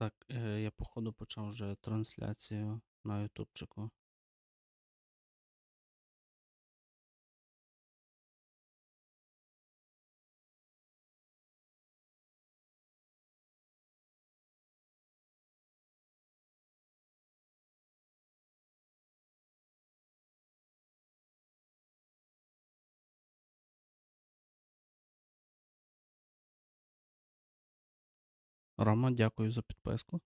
Так, е, я походу почав вже трансляцію на ютубчику. Рома, дякую за підписку.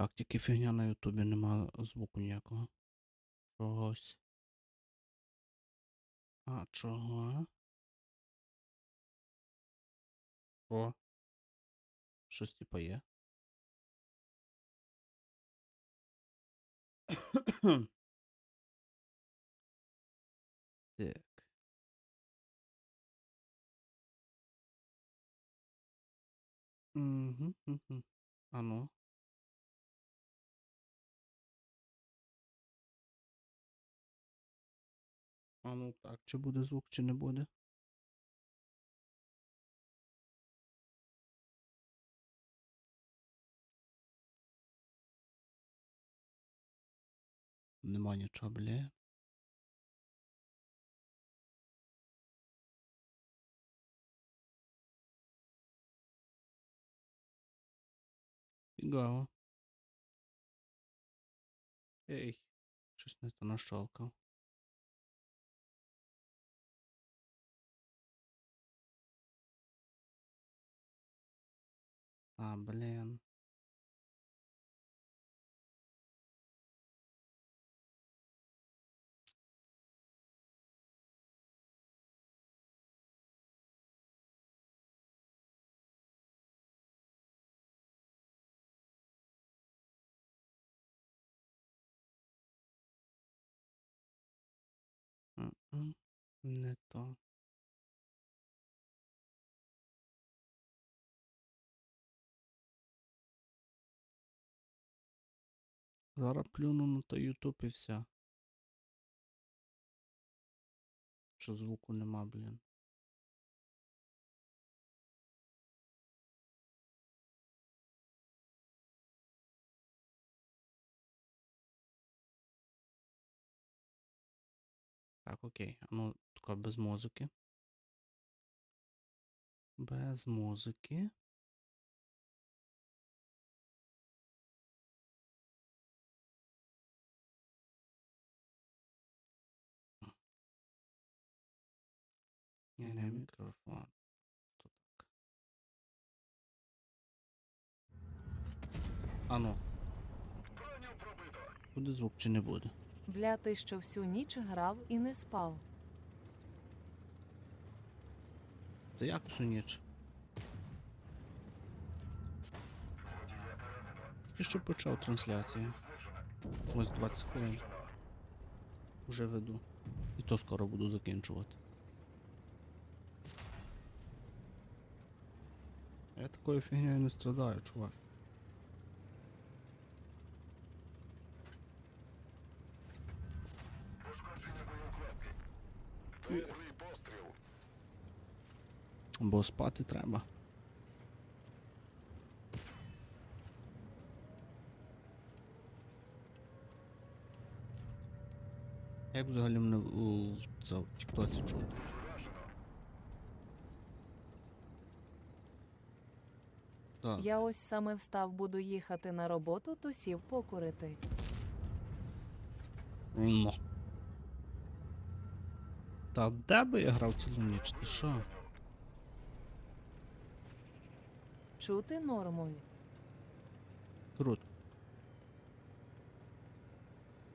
Так, тільки фігня на Ютубі нема звуку ніякого. Чогось. А, чого? О. Щось типа є. Так. Угу, угу. А ну. А ну так, чи буде звук, чи не буде? Нема нічого, бля. Фігаво. Ей, щось не то нащолкав. А, блін. М-м, Не то. Зараз плюну на той Ютуб і все. Що звуку нема, блін. Так, окей. Ну, тако без музики. Без музики. Не мікрофон. То так. А ну. Буде звук чи не буде? Бля, ти що всю ніч грав і не спав. Це як всю ніч? І що почав трансляцію. Ось 20 хвилин. Уже веду. І то скоро буду закінчувати. Я такою фігнею не страдаю, чувак. Ти- Бо спати треба. Як взагалі мене у в Тіктоці чути? Так. Я ось саме встав, буду їхати на роботу, то сів покурити. Ну. Та де би я грав цілу ніч? Ти що? Чути нормуль. Круто.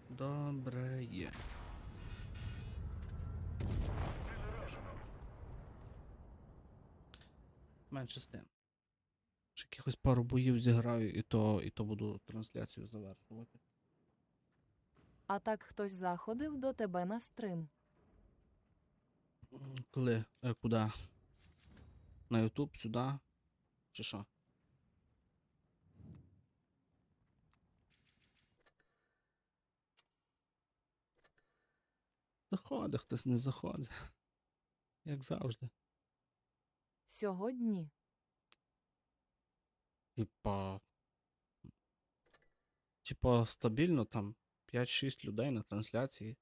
Добре є. Менше з тим. Ще якихось пару боїв зіграю, і то, і то буду трансляцію завершувати. А так хтось заходив до тебе на стрим. Коли? Е, куди? На Ютуб, сюди? Чи що? Заходить, хтось не заходить. Як завжди. Сьогодні Типа. Типа стабільно там 5-6 людей на трансляції.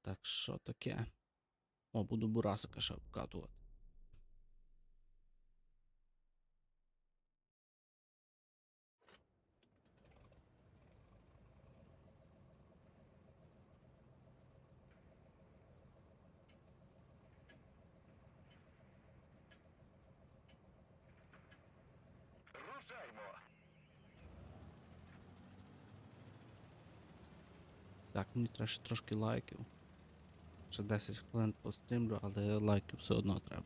Так що таке? О, буду бурасика ще обкатувати. Мені треба ще трошки лайків. Ще 10 хвилин пострімлю, але лайків все одно треба.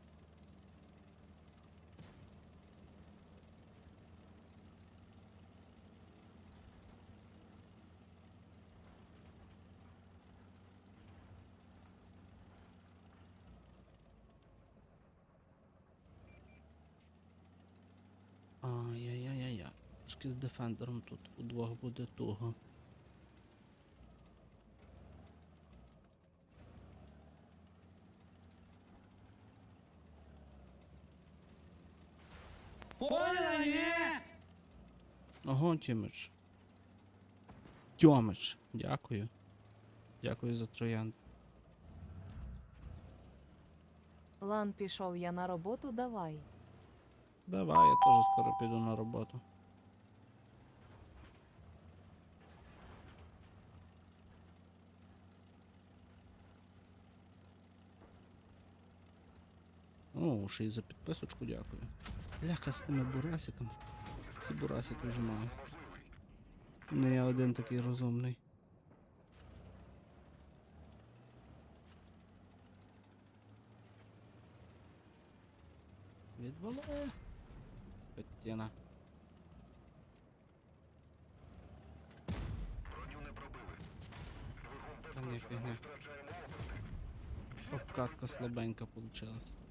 Ай-яй-яй-яй. Трошки з дефендером тут удвох буде туго. Ого, Тімич. Тьомич, дякую. Дякую за троянд. Лан пішов я на роботу, давай. Давай, я теж скоро піду на роботу. О, ще й за підписочку дякую. Ляха з тими бурасиками. Ці бурасики вже маю. Не я один такий розумний. Відвали. Скотина. Та ні, фігня. Обкатка слабенька получилась.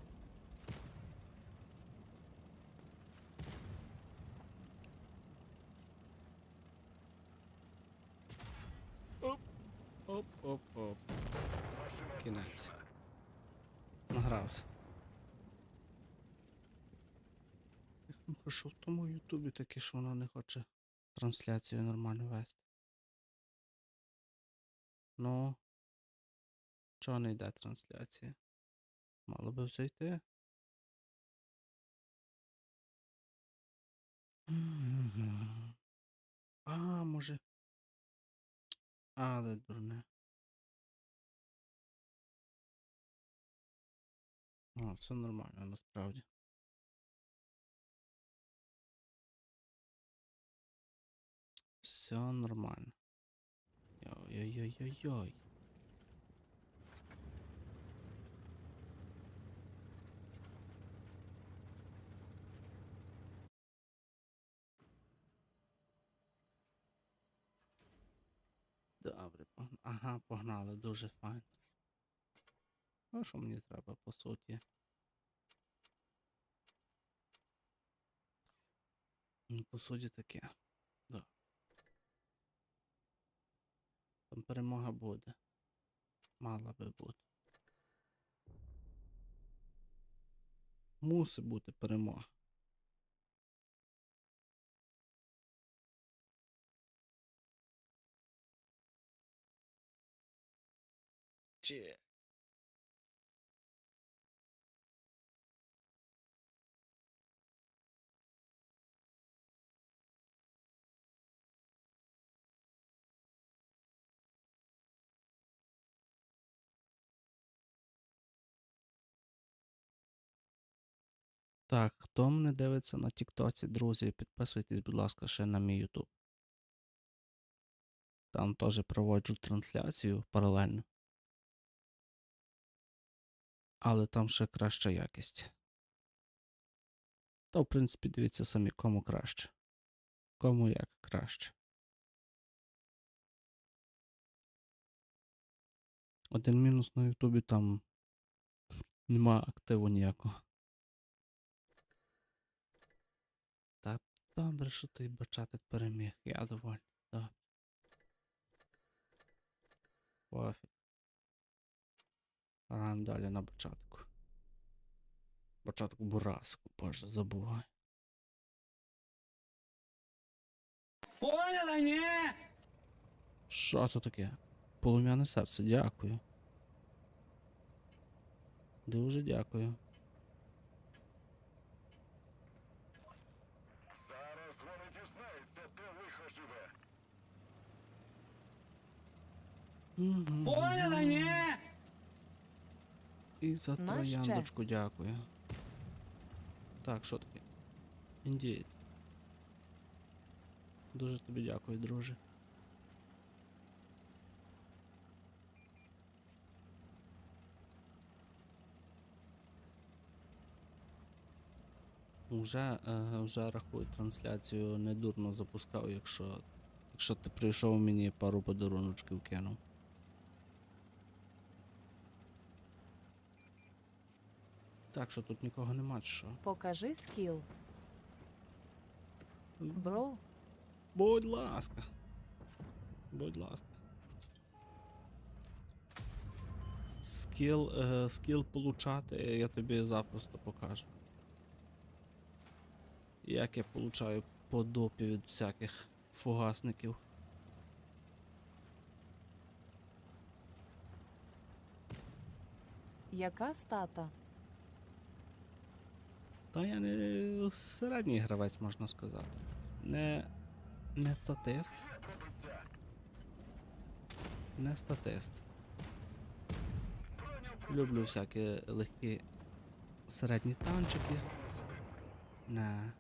Що в тому Ютубі таке, що вона не хоче трансляцію нормально вести. Ну. Чого не йде трансляція? Мало би все йти. А, може. Але дурне. А, все нормально насправді. Все нормально. Йой-йой-йой-йой. Добре, погнали. Ага, погнали, дуже файн. Ну, що мені треба, по суті? Ну, по суті, таке. Там перемога буде. Мала би бути. Мусить бути перемога. Чи... Так, хто мене дивиться на Тіктоці, друзі, підписуйтесь, будь ласка, ще на мій Ютуб. Там теж проводжу трансляцію паралельно. Але там ще краща якість. Та, в принципі, дивіться самі, кому краще. Кому як краще. Один мінус на Ютубі там нема активу ніякого. Добре, що той бачатик переміг. Я доволі. Да. Пофіг. Граємо далі на бачатку. Бачатку бураску, боже, забувай. Поняла, ні? Що це таке? Полум'яне серце, дякую. Дуже дякую. Зараз вони дізнаються, де лихо живе. Мгм. Поняла, ні? І за На трояндочку дякую. Так, що таке? Індієць. Дуже тобі дякую, друже. Уже, е, вже рахую трансляцію недурно запускав, якщо, якщо ти прийшов мені пару подаруночків кинув. Так, що тут нікого нема, що? Покажи скіл. Бро, Будь ласка. Будь ласка. Скіл, е, скіл получати я тобі запросто покажу. Як я получаю по допі від всяких фугасників. яка стата? Та я не середній гравець, можна сказати. Не. Не статист. Не статист. Люблю всякі легкі середні танчики. Не.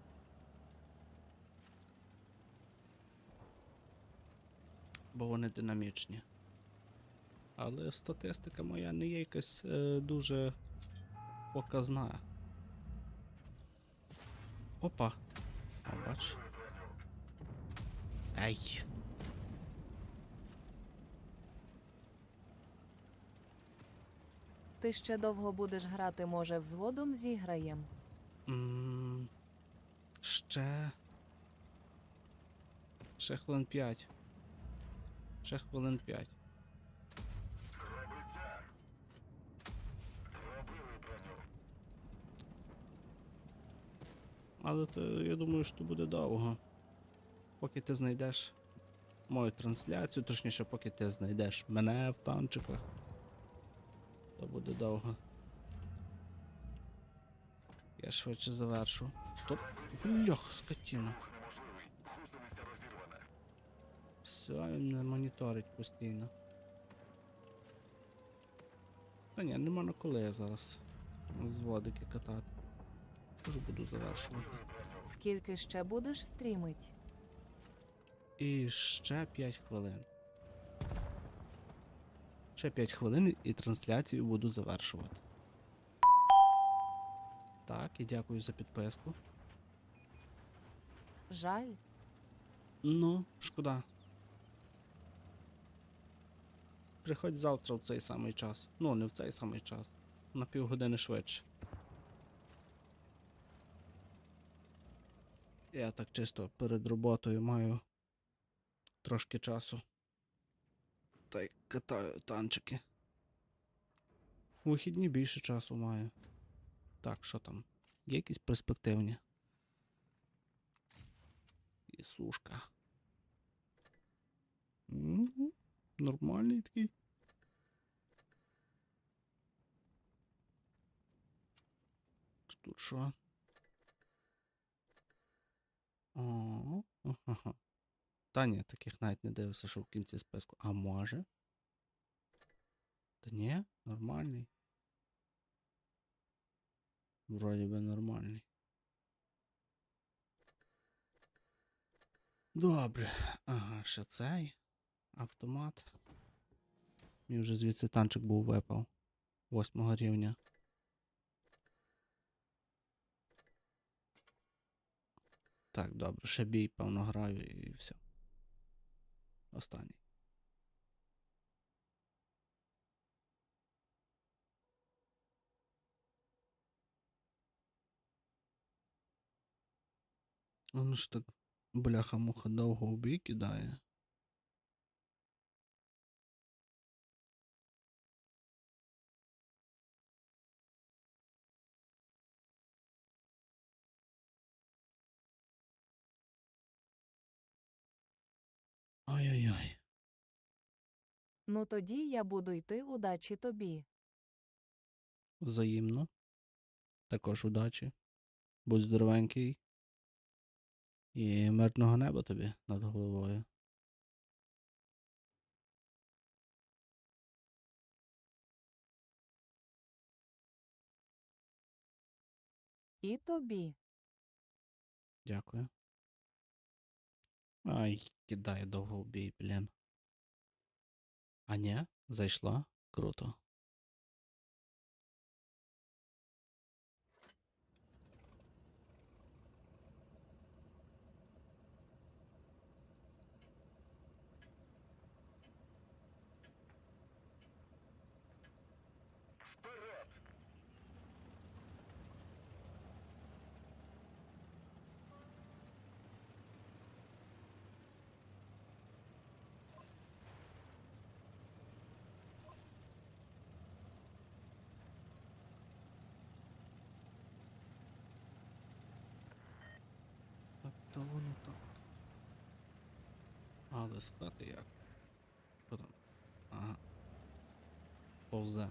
Бо вони динамічні. Але статистика моя не є якась е, дуже показна. Опа. О, бач. Ей. Ти ще довго будеш грати, може, взводом зіграєм? М, Ще. Ще хвилин 5. Ще хвилин 5. Але то, я думаю, що буде довго. Поки ти знайдеш мою трансляцію, точніше, поки ти знайдеш мене в танчиках. То буде довго. Я швидше завершу. Стоп. Блях, скотіна. Все, він не моніторить постійно. Та ні, нема на коли я зараз зводики катати. Тож буду завершувати. Скільки ще будеш стрімить? І ще 5 хвилин. Ще 5 хвилин і трансляцію буду завершувати. Так, і дякую за підписку. Жаль, Ну, шкода. Приходь завтра в цей самий час. Ну, не в цей самий час. На півгодини швидше. Я так чисто перед роботою маю трошки часу. Та й катаю танчики. Вихідні більше часу маю. Так, що там? Є якісь перспективні? І сушка. Мгм. Нормальний такий. Тут що? Ага. Та ні, таких навіть не дивився, що в кінці списку. А може? Та ні, нормальний. Вроді би нормальний. Добре. Ага, ще цей. Автомат. Мені вже звідси танчик був випав. Восьмого рівня. Так, добре, ще бій, певно, граю і все. Останній. Ну ж так бляха-муха довго в бій кидає. Ну тоді я буду йти удачі тобі. Взаємно. Також удачі. Будь здоровенький. І мирного неба тобі над головою. І тобі. Дякую. Ай, кидає довго в бій, блін. А ні, зайшла. Круто. То воно так. Але з хати як? Що там? Ага. Повзе.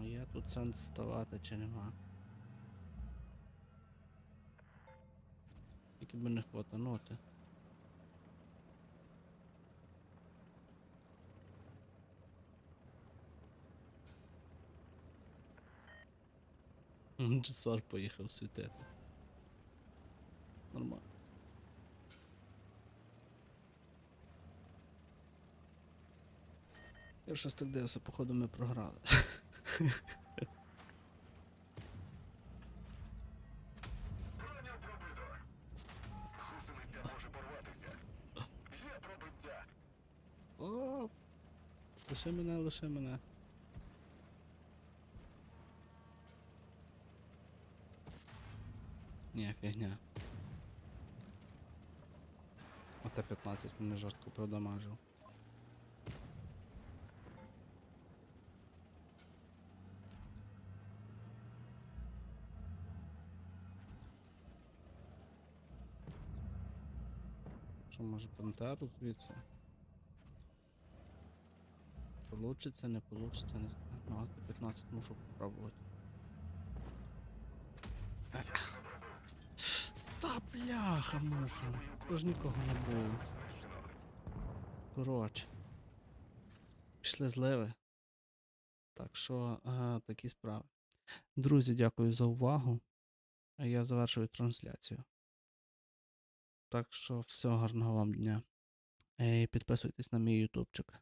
А є тут сенс ставати чи нема? Тільки би не хватанути. Джесар поїхав світити. Нормально. Я щось так дивився, походу ми програли. Лише мене, лише мене. Ні, фігня. Оте 15 мене жорстко продамажив. Що може пантеру звідси? Получиться, не получиться, не знаю. Ну, а 15 мушу попробувати. Бляха, муха. Тож нікого не було. Коротше. Пішли зливи. Так що, ага, такі справи. Друзі, дякую за увагу. А я завершую трансляцію. Так що, всього гарного вам дня. І підписуйтесь на мій ютубчик.